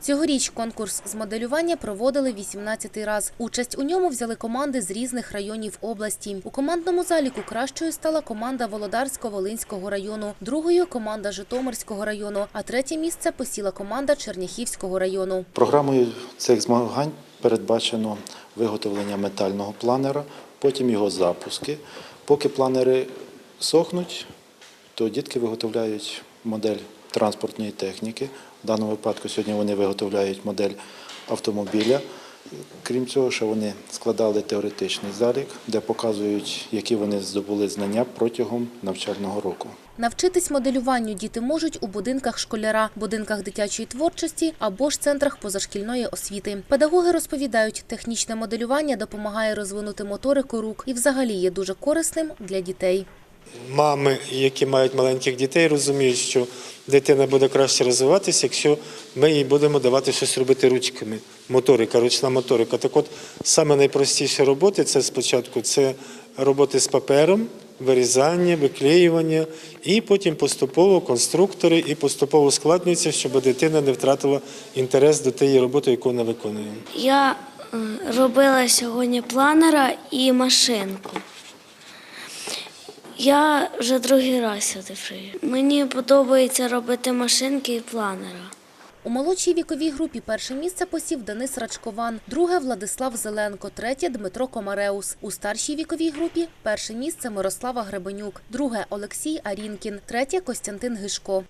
Цьогоріч конкурс з моделювання проводили 18-й раз. Участь у ньому взяли команди з різних районів області. У командному заліку кращою стала команда Володарсько-Волинського району, другою команда Житомирського району, а третє місце посіла команда Черняхівського району. Програмою цих змагань передбачено виготовлення метального планера, потім його запуски. Поки планери сохнуть, то дітки виготовляють модель транспортної техніки. В даному випадку сьогодні вони виготовляють модель автомобіля. Крім цього, ще вони складали теоретичний залік, де показують, які вони здобули знання протягом навчального року. Навчитись моделюванню діти можуть у будинках школяра, будинках дитячої творчості або ж центрах позашкільної освіти. Педагоги розповідають, технічне моделювання допомагає розвинути моторику рук і взагалі є дуже корисним для дітей. Мами, які мають маленьких дітей, розуміють, що дитина буде краще розвиватися, якщо ми їй будемо давати щось робити ручками. Моторика, ручна моторика. Так от саме найпростіші роботи це спочатку це роботи з папером, вирізання, виклеювання, і потім поступово конструктори і поступово ускладнюється, щоб дитина не втратила інтерес до тієї роботи, яку вона виконує. Я е, робила сьогодні планера і машинку. Я вже другий раз сюди приїжджаю. Мені подобається робити машинки і планера. У молодшій віковій групі перше місце посів Денис Рачкован, друге Владислав Зеленко, третє Дмитро Комареус. У старшій віковій групі перше місце Мирослава Гребенюк, друге Олексій Арінкін, третє Костянтин Гишко.